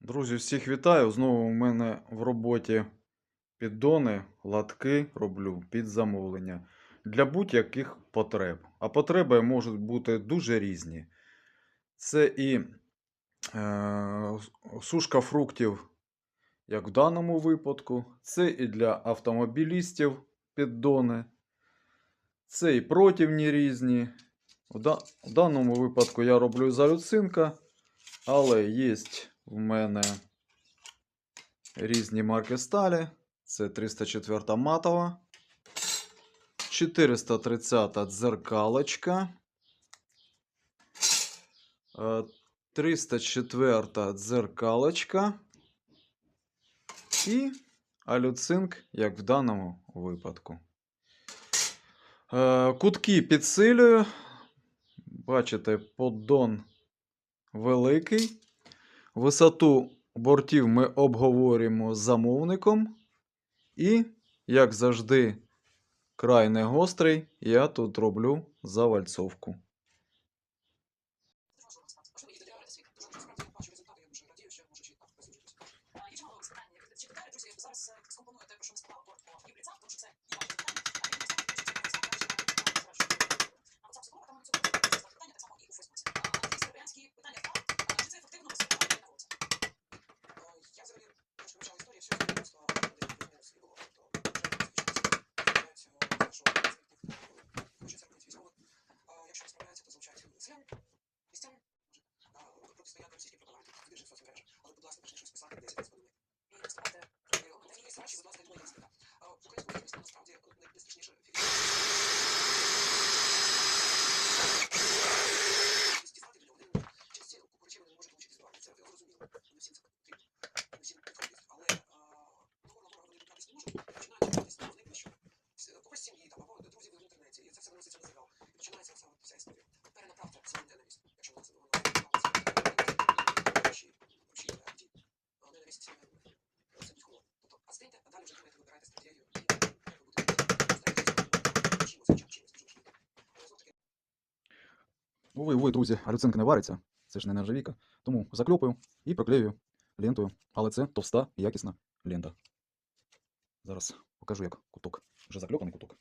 Друзі, всіх вітаю. Знову у мене в роботі піддони, латки роблю під замовлення для будь-яких потреб. А потреби можуть бути дуже різні. Це і е, сушка фруктів, як в даному випадку, це і для автомобілістів піддони, це і противні різні. В, да- в даному випадку я роблю з алюцинка, але є в мене різні марки сталі. Це 304 матова, 430 дзеркалочка, е, 304 дзеркалочка і алюцинк, як в даному випадку. Е, Кутки підсилюю. Бачите, поддон великий. Висоту бортів ми обговорюємо з замовником. І, як завжди, край не гострий, я тут роблю завальцовку. Зараз її тобто хочеться робити військових. Якщо не справляється, то залучають селян, містян, протистояти російській пропаганді в інших соцмережах. Але, будь ласка, почни щось писати, десь Увы, увы, друзі, алюцинка не вариться. Це ж не нержавійка. Тому закльопую і проклею лентою. Але це товста якісна лента. Зараз покажу, як куток. Вже закльопаний куток.